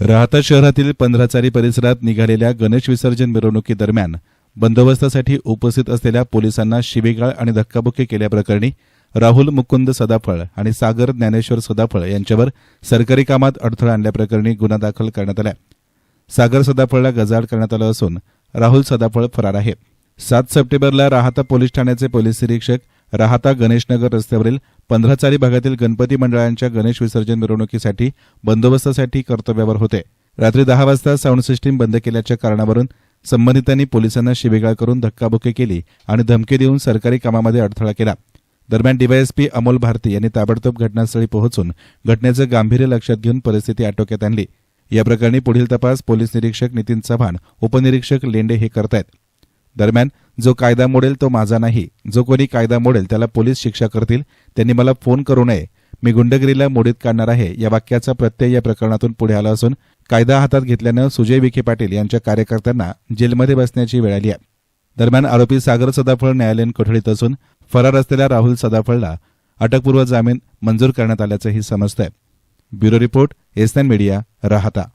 राहता शहरातील पंधराचारी परिसरात निघालेल्या गणेश विसर्जन मिरवणुकीदरम्यान बंदोबस्तासाठी उपस्थित असलेल्या पोलिसांना शिवेगाळ आणि धक्काबुक्की केल्याप्रकरणी राहुल मुकुंद सदाफळ आणि सागर ज्ञानेश्वर सदाफळ यांच्यावर सरकारी कामात अडथळा आणल्याप्रकरणी गुन्हा दाखल करण्यात आला सागर सदाफळला गजाआड करण्यात आलं असून राहुल सदाफळ फरार आहे. सात सप्टेंबरला राहता पोलीस ठाण्याचे पोलीस निरीक्षक राहता गणेशनगर रस्त्यावरील पंधराचारी भागातील गणपती मंडळांच्या गणेश विसर्जन मिरवणुकीसाठी बंदोबस्तासाठी कर्तव्यावर होते. रात्री दहा वाजता साऊंड सिस्टीम बंद केल्याच्या कारणावरून संबंधितांनी पोलिसांना शिबिगाळ करून धक्काबुक्की केली आणि धमकी देऊन सरकारी कामामध्ये अडथळा केला. दरम्यान डीवायएसपी अमोल भारती यांनी ताबडतोब घटनास्थळी पोहोचून घटनेचं गांभीर्य लक्षात घेऊन परिस्थिती आटोक्यात आणली. या प्रकरणी पुढील तपास पोलीस निरीक्षक नितीन चव्हाण उपनिरीक्षक लेंडे हे करतायत. दरम्यान जो कायदा मोडेल तो माझा नाही. जो कोणी कायदा मोडेल त्याला पोलीस शिक्षा करतील त्यांनी मला फोन करू नये. मी गुंडगिरीला मोडीत काढणार आहे. या वाक्याचा प्रत्यय या प्रकरणातून पुढे आला असून कायदा हातात घेतल्यानं सुजय विखे पाटील यांच्या कार्यकर्त्यांना जेलमध्ये बसण्याची वेळ आली आहे. दरम्यान आरोपी सागर सदाफळ न्यायालयीन कोठडीत असून फरार असलेल्या राहुल सदाफळला अटकपूर्व जामीन मंजूर करण्यात आल्याचंही समजतंय. ब्युरो रिपोर्ट एसएन मीडिया राहता.